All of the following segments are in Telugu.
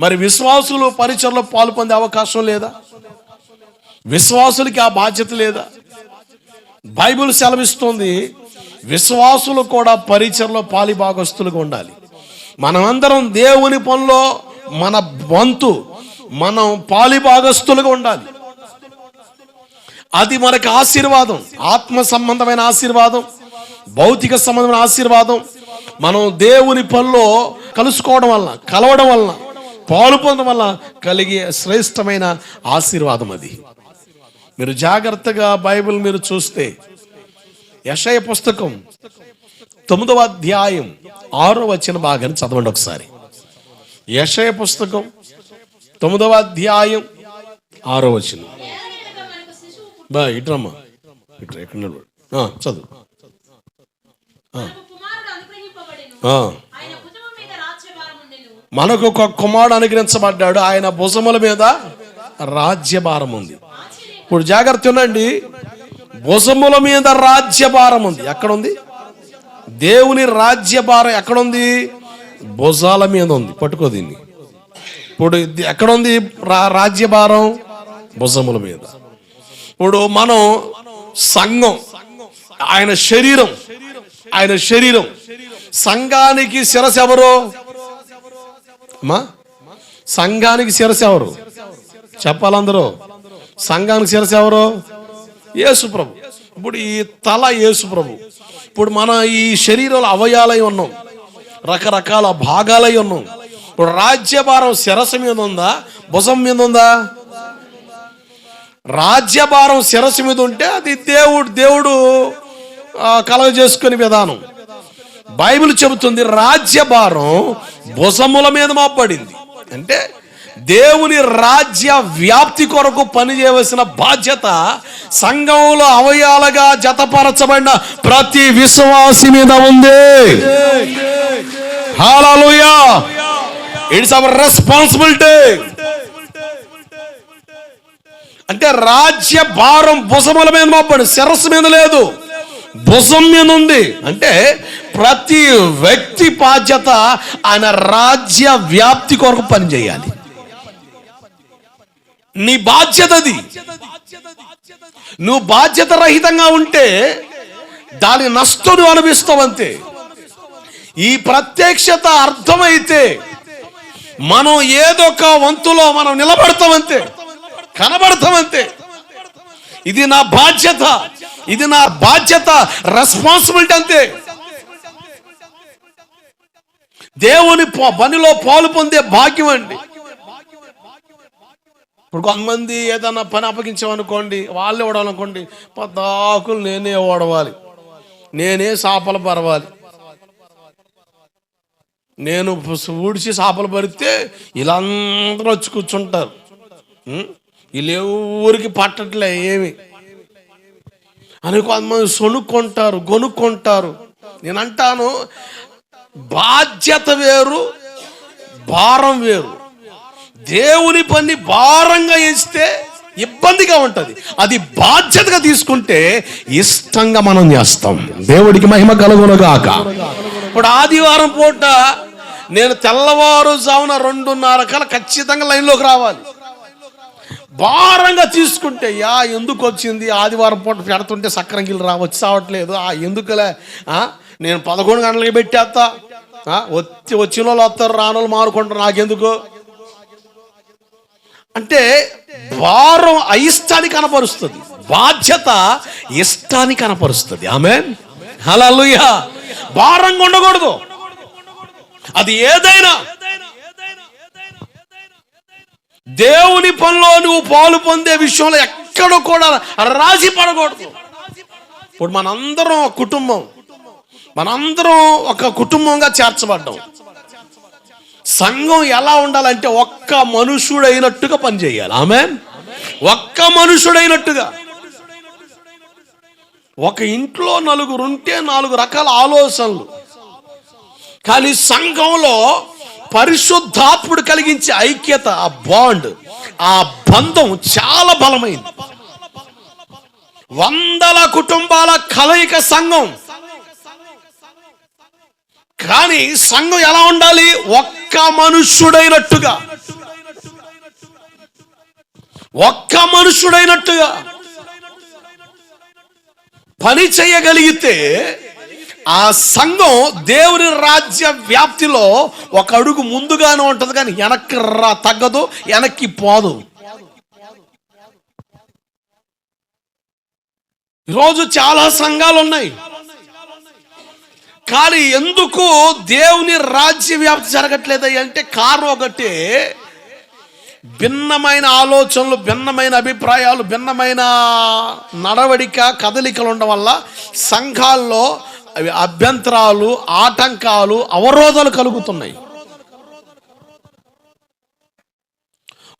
మరి విశ్వాసులు పరిచయలో పాలు పొందే అవకాశం లేదా? విశ్వాసులకి ఆ బాధ్యత లేదా? బైబిల్ సెలవిస్తుంది విశ్వాసులు కూడా పరిచయలో పాలి భాగస్తులుగా ఉండాలి. మనమందరం దేవుని పనిలో మన వంతు మనం పాలి భాగస్తులుగా ఉండాలి. అది మనకు ఆశీర్వాదం ఆత్మ సంబంధమైన ఆశీర్వాదం భౌతిక సంబంధమైన ఆశీర్వాదం. మనం దేవుని పనిలో కలుసుకోవడం వలన కలవడం వలన పాలు పొందడం వల్ల కలిగే శ్రేష్టమైన ఆశీర్వాదం అది. మీరు జాగ్రత్తగా బైబిల్ మీరు చూస్తే యషయ పుస్తకం తొమ్మిదవ అధ్యాయం ఆరో వచ్చిన భాగాన్ని చదవండి ఒకసారి. యషయ పుస్తకం తొమ్మిదవ అధ్యాయం ఆరో వచ్చిన బా ఇట్రమ్మా. ఇట్రా. ఆ, చదువు. మనకు ఒక కుమారుడు అనుగ్రహించబడ్డాడు. ఆయన భుజముల మీద రాజ్యభారం ఉంది. ఇప్పుడు జాగ్రత్త ఉండండి. భుజముల మీద రాజ్యభారం ఉంది. ఎక్కడ ఉంది దేవుని రాజ్యభారం ఎక్కడ ఉంది భుజాల మీద ఉంది. పట్టుకో దీన్ని. ఇప్పుడు ఎక్కడుంది? ఎక్కడ ఉంది రా- రాజ్యభారం భుజముల మీద. ఇప్పుడు మనం సంఘం ఆయన శరీరం ఆయన శరీరం. సంఘానికి శిరస్ ఎవరు అమ్మా సంఘానికి శిరస్ ఎవరు? చెప్పాలందరూ. సంఘానికి శిరస్ ఎవరు? యేసు ప్రభు. ఇప్పుడు ఈ తల యేసు ప్రభు. ఇప్పుడు మన ఈ శరీరంలో అవయాలై ఉన్నాం. రకరకాల భాగాలై ఉన్నాం. ఇప్పుడు రాజ్యభారం శిరస్సు మీద ఉందా? భుజం మీద ఉందా? రాజ్యభారం శిరస్సు మీద ఉంటే అది దేవుడు దేవుడు కలగ చేసుకునే విధానం. బైబిల్ చెబుతుంది రాజ్యభారం భుసముల మీద మాపడింది అంటే దేవుని రాజ్య వ్యాప్తి కొరకు పనిచేయవలసిన బాధ్యత సంఘంలో అవయాలుగా జతపరచబడిన ప్రతి విశ్వాసి మీద ఉంది. హాలూయా ఇట్స్ అవర్ రెస్పాన్సిబిలిటీ అంటే రాజ్య భారం భుజముల మీద మోపడి శిరస్సు మీద లేదు భుజం మీద ఉంది. అంటే ప్రతి వ్యక్తి బాధ్యత ఆయన రాజ్య వ్యాప్తి కొరకు పనిచేయాలి నీ బాధ్యత నువ్వు బాధ్యత రహితంగా ఉంటే దాని నష్టం నువ్వు అనుభవిస్తావు అంతే. ఈ ప్రత్యక్షత అర్థమైతే మనం ఏదో ఒక వంతులో మనం నిలబడతామంతే కనబడతామంతే ఇది నా బాధ్యత. ఇది నా బాధ్యత రెస్పాన్సిబిలిటీ అంతే. దేవుని ప- పనిలో పాలు పొందే భాగ్యం అండి. ఇప్పుడు కొంతమంది ఏదైనా పని అప్పగించామనుకోండి వాళ్ళు ఇవ్వడాలనుకోండి పద్దాకులు నేనే ఓడవాలి. నేనే చేపలు పరవాలి. నేను ఊడిచి చేపలు పరిస్తే వీళ్ళందరూ వచ్చి కూర్చుంటారు. వీళ్ళెవరికి పట్టట్లే ఏమి? అని కొంతమంది సొనుక్కుంటారు గొనుక్కుంటారు. నేను అంటాను బాధ్యత వేరు భారం వేరు. దేవుని పని భారంగా ఇస్తే ఇబ్బందిగా ఉంటుంది. అది బాధ్యతగా తీసుకుంటే ఇష్టంగా మనం చేస్తాం. దేవుడికి మహిమ కలుగునగాక. ఇప్పుడు ఆదివారం పూట నేను తెల్లవారుజామున రెండున్నర కల ఖచ్చితంగా లైన్లోకి రావాలి. భారంగా తీసుకుంటే యా ఎందుకు వచ్చింది? ఆదివారం పూట పెడుతుంటే సక్రంగిలు రా వచ్చి రావట్లేదు ఆ ఎందుకులే? ఆ, నేను పదకొండు గంటలకి పెట్టేస్తా వచ్చి వచ్చిన వాళ్ళు వస్తారు రాని వాళ్ళు మారుకుంటారు నాకెందుకు? అంటే భారం అయిష్టాన్ని కనపరుస్తుంది. బాధ్యత ఇష్టాన్ని కనపరుస్తుంది. ఆమె హల్లెలూయా. భారంగా ఉండకూడదు. అది ఏదైనా. దేవుని పనిలో నువ్వు పాలు పొందే విషయంలో ఎక్కడ కూడా రాజీ పడకూడదు. ఇప్పుడు మనందరం కుటుంబం. మనందరం ఒక కుటుంబంగా చేర్చబడ్డాం. సంఘం ఎలా ఉండాలంటే ఒక్క మనుషుడైనట్టుగా పనిచేయాలి. ఆమె ఒక్క మనుషుడైనట్టుగా. ఒక ఇంట్లో నలుగురు ఉంటే నాలుగు రకాల ఆలోచనలు. కానీ సంఘంలో పరిశుద్ధాత్ముడు కలిగించే ఐక్యత ఆ బాండ్ ఆ బంధం చాలా బలమైంది. వందల కుటుంబాల కలయిక సంఘం కానీ సంఘం ఎలా ఉండాలి? ఒక్క మనుష్యుడైనట్టుగా. ఒక్క మనుషుడైనట్టుగా పని చేయగలిగితే ఆ సంఘం దేవుని రాజ్య వ్యాప్తిలో ఒక అడుగు ముందుగానే ఉంటుంది కానీ వెనక్కి రా తగ్గదు వెనక్కి పోదు. ఈరోజు చాలా సంఘాలు ఉన్నాయి కానీ ఎందుకు దేవుని రాజ్య వ్యాప్తి జరగట్లేదు అంటే కారణం ఒకటే. భిన్నమైన ఆలోచనలు భిన్నమైన అభిప్రాయాలు భిన్నమైన నడవడిక కదలికలు ఉండడం వల్ల సంఘాల్లో అవి అభ్యంతరాలు ఆటంకాలు అవరోధాలు కలుగుతున్నాయి.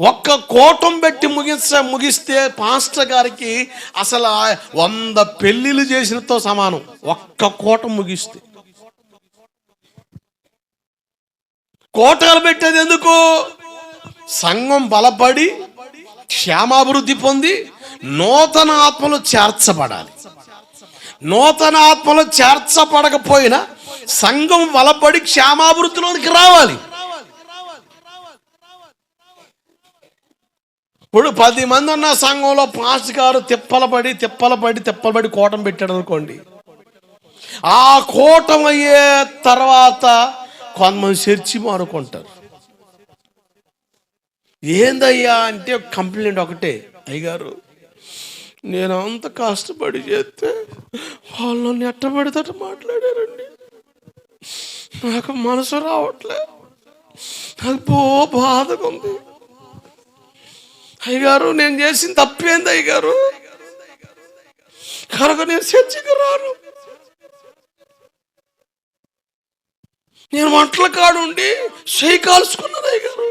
ఒక్క కోటం పెట్టి ముగిస్తే ముగిస్తే పాస్టర్ గారికి అసలు వంద పెళ్ళిళ్ళు చేసినతో సమానం. ఒక్క కోటం ముగిస్తే. కోటలు పెట్టేది ఎందుకు? సంఘం బలపడి క్షేమాభివృద్ధి పొంది నూతన ఆత్మలు చేర్చబడాలి. నూతన ఆత్మలు చేర్చబడకపోయినా సంఘం బలపడి క్షేమాభివృద్ధిలోనికి రావాలి. ఇప్పుడు పది మంది ఉన్న సంఘంలో పాస్ట్ గారు తిప్పలపడి తిప్పలపడి తిప్పలపడి కోటం పెట్టాడు అనుకోండి. ఆ కోటం అయ్యే తర్వాత కొంతమంది చర్చి మారుకుంటారు. ఏందయ్యా అంటే కంప్లైంట్ ఒకటే. అయ్యగారు నేను అంత కష్టపడి చేస్తే వాళ్ళు ఎట్టబడితే మాట్లాడారండి. నాకు మనసు రావట్లే. నాకు బో బాధగా ఉంది. అయ్యగారు నేను చేసిన తప్పేంది అయ్యగారు? కనుక నేను చర్చికి రాను. నేను వంటల కాడుండి చేయి కాల్చుకున్నాను అయ్యగారు.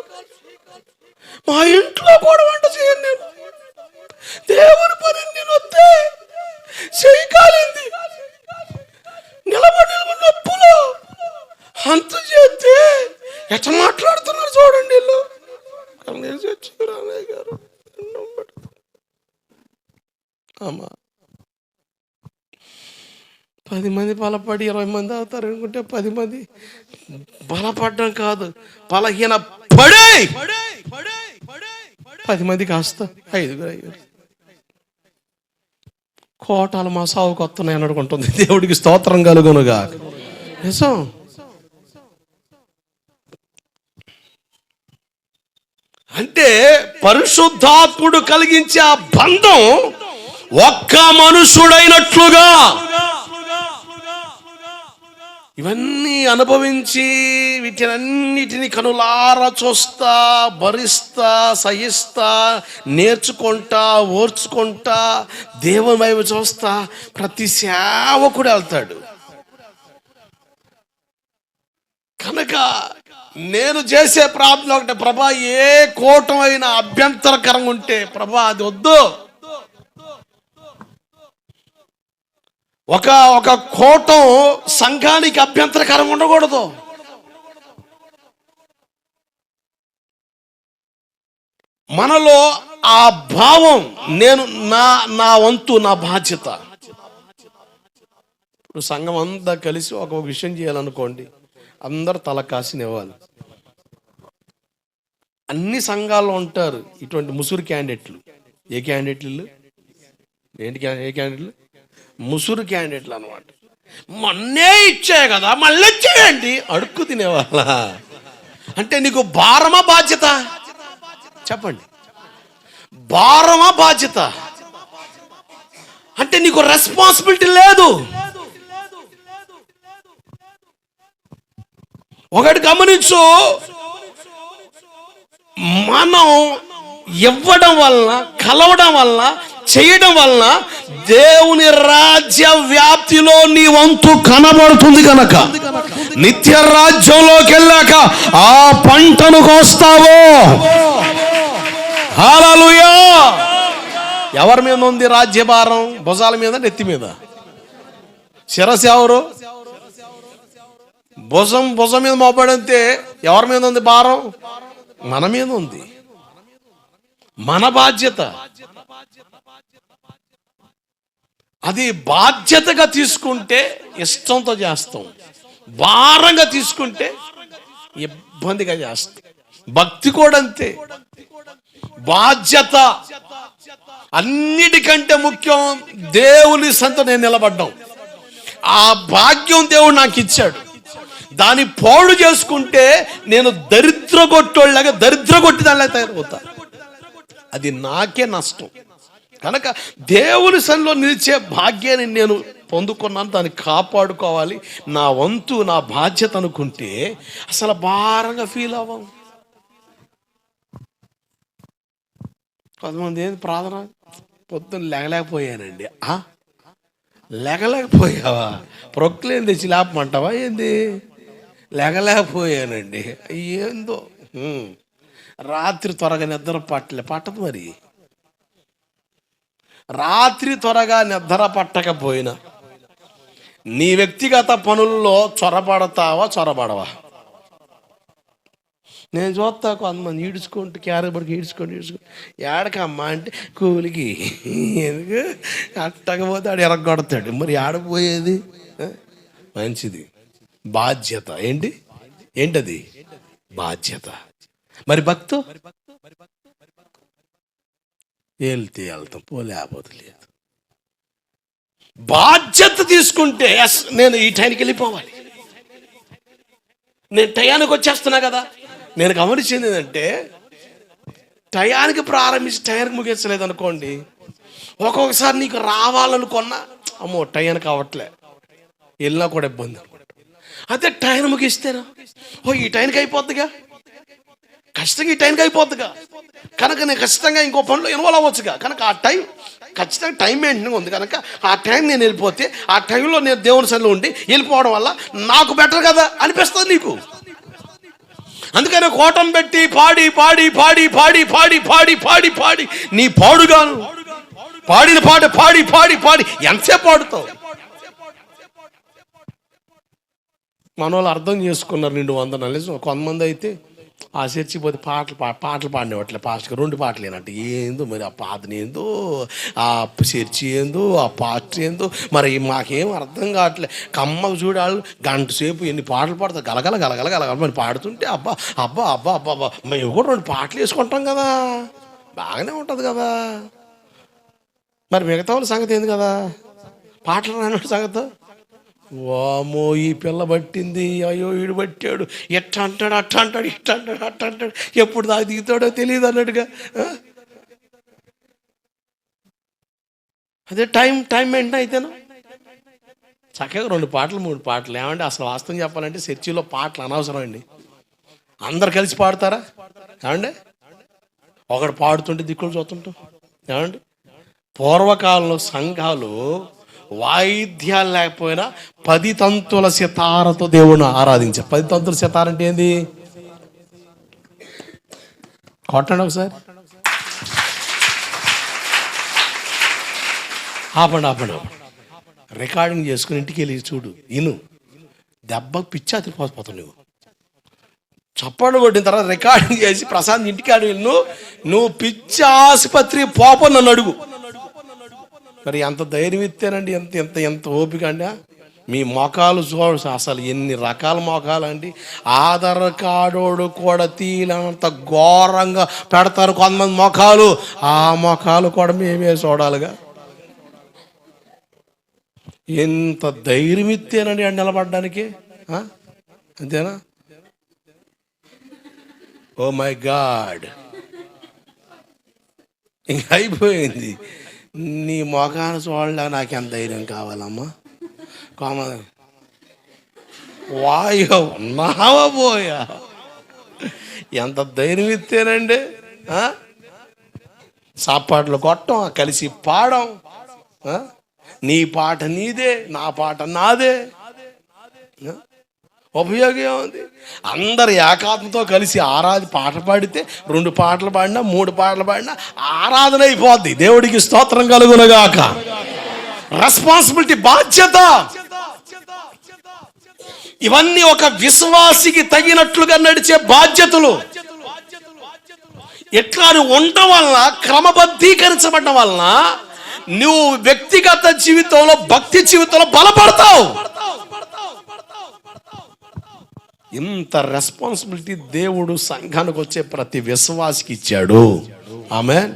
మా ఇంట్లో కూడా వంట చేయను నేను. దేవుని పని నేను వస్తే చేయి కాలింది. నిలబడి నొప్పులు. అంత చేస్తే ఎట్లా మాట్లాడుతున్నారు చూడండి వీళ్ళు. రామయ్య గారు అమ్మా. పది మంది బలపడి ఇరవై మంది అవుతారు అనుకుంటే పది మంది బలపడ్డం కాదు బలహీన పడే పది మంది కాస్త ఐదుగురు అయ్యారు కోటాలు మా సావుకు వస్తున్నాయని అనుకుంటుంది దేవుడికి స్తోత్రం కలుగునుగా నిజం? అంటే పరిశుద్ధాత్ముడు కలిగించే ఆ బంధం ఒక్క మనుషుడైనట్లుగా ఇవన్నీ అనుభవించి వీటినన్నిటిని కనులారా చూస్తా భరిస్తా సహిస్తా నేర్చుకుంటా ఓర్చుకుంటా దేవుని వైపు చూస్తా ప్రతి సేవకుడు వెళ్తాడు. కనుక నేను చేసే ప్రార్థన ఒకటే ప్రభా ఏ కోటం అయినా అభ్యంతరకరంగా ఉంటే ప్రభా అది వద్దు. ఒక ఒక కోటం సంఘానికి అభ్యంతరకరం ఉండకూడదు. మనలో ఆ భావం నేను నా నా వంతు నా బాధ్యత. ఇప్పుడు సంఘం అంతా కలిసి ఒక విషయం చేయాలనుకోండి అందరు తల కాసినివ్వాలి అన్ని సంఘాల్లో ఉంటారు ఇటువంటి ముసురు క్యాండిడేట్లు. ఏ క్యాండిడేట్లు ఏంటి క్యా- ఏ క్యాండిడేట్లు? ముసురు క్యాండిడేట్లు అనమాట మొన్నే ఇచ్చాయి కదా మళ్ళీ ఇచ్చేయండి అడుక్కు తినేవాళ్ళ. అంటే నీకు భారమా బాధ్యత? చెప్పండి. భారమా బాధ్యత? అంటే నీకు రెస్పాన్సిబిలిటీ లేదు. ఒకటి గమనించు. మనం ఇవ్వడం వలన కలవడం వలన చేయడం వలన దేవుని రాజ్య వ్యాప్తిలో నీ వంతు కనబడుతుంది కనుక నిత్య రాజ్యంలోకి వెళ్ళాక ఆ పంటను కోస్తావో? హల్లెలూయా! ఎవరి మీద ఉంది రాజ్యభారం? భుజాల మీద నెత్తి మీద? శిరస్ ఎవరు? భుజం భుజం మీద మోపడంతే ఎవరి మీద ఉంది భారం? మన మీద ఉంది. మన బాధ్యత. అది బాధ్యతగా తీసుకుంటే ఇష్టంతో చేస్తాం. భారంగా తీసుకుంటే ఇబ్బందిగా చేస్తాం. భక్తి కూడా అంతే. బాధ్యత అన్నిటికంటే ముఖ్యం దేవుని సంత నేను నిలబడ్డాం. ఆ భాగ్యం దేవుడు నాకు ఇచ్చాడు. దాన్ని పోడు చేసుకుంటే నేను దరిద్ర కొట్టోళ్ళగా దరిద్ర కొట్టిదాళ్ళగా తయారవుతా. అది నాకే నష్టం. కనుక దేవుని సన్నిలో నిలిచే భాగ్యాన్ని నేను పొందుకున్నాను దాన్ని కాపాడుకోవాలి. నా వంతు నా బాధ్యత అనుకుంటే అసలు భారంగా ఫీల్ అవ్వం. కొంతమంది ఏంది ప్రార్థన? పొద్దున్న లేగలేకపోయానండి. లెగలేకపోయావా లేగలేకపోయావా? ప్రొక్లేం తెచ్చి లేపమంటావా ఏంది? లేగలేకపోయానండి. ఏందో రాత్రి త్వరగా నిద్ర పట్టలే పట్టదు మరి. రాత్రి త్వరగా నిద్ర పట్టకపోయినా నీ వ్యక్తిగత పనుల్లో చొరబడతావా చొరబడవా? నేను చూస్తా కొంతమంది ఈడ్చుకుంటూ క్యారబడికి ఈడ్చుకోండి ఈడ్చుకోండి ఏడకమ్మా అంటే కూలికి ఎందుకు? అట్టకపోతే ఆడు ఎరగొడతాడు. మరి ఆడపోయేది మంచిది. బాధ్యత. ఏంటి? ఏంటది? బాధ్యత. మరి భక్తు? వెళ్తే వెళ్తాం పో లేకపోతే లేదు. బాధ్యత తీసుకుంటే ఎస్ నేను ఈ టైంకి వెళ్ళిపోవాలి. నేను టయానికి వచ్చేస్తున్నా కదా. నేను గమనించింది ఏంటంటే టయానికి ప్రారంభించి టయానికి ముగించలేదు అనుకోండి ఒక్కొక్కసారి నీకు రావాలనుకున్నా అమ్మో టయానికి అవ్వట్లే వెళ్ళినా కూడా ఇబ్బంది అదే టైం ముగిస్తేనా? ఓ ఈ టైంకి అయిపోద్దిగా. ఖచ్చితంగా ఈ టైంకి అయిపోద్దిగా. కనుక నేను ఖచ్చితంగా ఇంకో పనిలో ఇన్వాల్వ్ అవ్వచ్చుగా. కనుక ఆ టైం ఖచ్చితంగా టైం మెయింటైన్ ఉంది. కనుక ఆ టైం నేను వెళ్ళిపోతే ఆ టైంలో నేను దేవుని సరిలో ఉండి వెళ్ళిపోవడం వల్ల నాకు బెటర్ కదా అనిపిస్తుంది నీకు. అందుకని కోటం పెట్టి పాడి పాడి పాడి పాడి పాడి పాడి పాడి పాడి. నీ పాడుగాను. పాడిన పాట పాడి పాడి పాడి. ఎంతసేపు పాడుతావు? మన వాళ్ళు అర్థం చేసుకున్నారు నిండు వందనాలు. కొంతమంది అయితే ఆ చర్చి పోతే పాటలు పా పాటలు పాడినట్లే పాస్టర్ రెండు పాటలు ఏనంట ఏందో మరి ఆ పాతని ఏందో ఆ చర్చి ఏందో ఆ పాస్టర్ ఏందో మరి మాకేం అర్థం కావట్లే. కమ్మకు చూడాలి గంట సేపు ఎన్ని పాటలు పాడతారు. గలగల గలగల గలగల మరి పాడుతుంటే అబ్బా అబ్బా అబ్బా అబ్బా అబ్బా. మేము కూడా రెండు పాటలు వేసుకుంటాం కదా. బాగానే ఉంటుంది కదా. మరి మిగతా వాళ్ళ సంగతి ఏంది కదా? పాటలు రాని సంగతి? వామో ఈ పిల్ల పట్టింది అయ్యో వీడు పట్టాడు. ఎట్ట అంటాడు అట్ట అంటాడు ఇట్ట అంటాడు అట్ట అంటాడు ఎప్పుడు దాకా దిగుతాడో తెలియదు అన్నట్టుగా అదే టైం టైం మెయింటైన్ అయితేనా? చక్కగా రెండు పాటలు మూడు పాటలు. ఏమంటే అసలు వాస్తవం చెప్పాలంటే చర్చిలో పాటలు అనవసరం అండి. అందరు కలిసి పాడతారా? ఏమండి? ఒకడు పాడుతుంటే దిక్కులు చూస్తుంటాం. ఏమండి? పూర్వకాలంలో సంఘాలు వాయిద్యాలు లేకపోయినా పది తంతుల సితారతో దేవుణ్ణి ఆరాధించారు పది తంతుల సితార అంటే ఏంది? కొట్టండి ఒకసారి. ఆపండి ఆపండి ఆపండి. రికార్డింగ్ చేసుకుని ఇంటికి వెళ్ళి చూడు ఇను దెబ్బ పిచ్చా తిరిగిపోతావు నువ్వు. చప్పట్లు కొట్టిన తర్వాత రికార్డింగ్ చేసి ప్రశాంత్ ఇంటికి అడుగు నువ్వు నువ్వు పిచ్చి ఆసుపత్రి పోప నన్ను అడుగు. మరి ఎంత ధైర్యమిత్తేనండి ఎంత ఎంత ఎంత ఓపిక అండి మీ మొఖాలు చూడ అసలు ఎన్ని రకాల మొఖాలు అండి ఆధార్ కార్డోడు కూడా తీలంత ఘోరంగా పెడతారు కొంతమంది మొఖాలు ఆ మొఖాలు కూడా మేమే చూడాలిగా. ఎంత ధైర్యం ఇస్తేనండి అండి నిలబడడానికి అంతేనా? Oh my god. ఇంక అయిపోయింది. నీ మొఖాన్ని చూడలే నాకు ఎంత ధైర్యం కావాలమ్మా? కామ వాయో ఉన్నావా పోయా. ఎంత ధైర్యం ఇస్తేనండి సాపాట్లు కొట్టం కలిసి పాడం నీ పాట నీదే నా పాట నాదే ఉపయోగం ఏముంది? అందరు ఏకాత్మతో కలిసి ఆరాధి పాట పాడితే రెండు పాటలు పాడినా మూడు పాటలు పాడినా ఆరాధన అయిపోద్ది. దేవుడికి స్తోత్రం కలుగునగాక. రెస్పాన్సిబిలిటీ బాధ్యత. ఇవన్నీ ఒక విశ్వాసికి తగినట్లుగా నడిచే బాధ్యతలు. ఎట్లా ఉండటం వలన క్రమబద్ధీకరించబడడం వలన నువ్వు వ్యక్తిగత జీవితంలో భక్తి జీవితంలో బలపడతావు. ఇంత రెస్పాన్సిబిలిటీ దేవుడు సంఘానికి వచ్చే ప్రతి విశ్వాసికి ఇచ్చాడు. ఆమె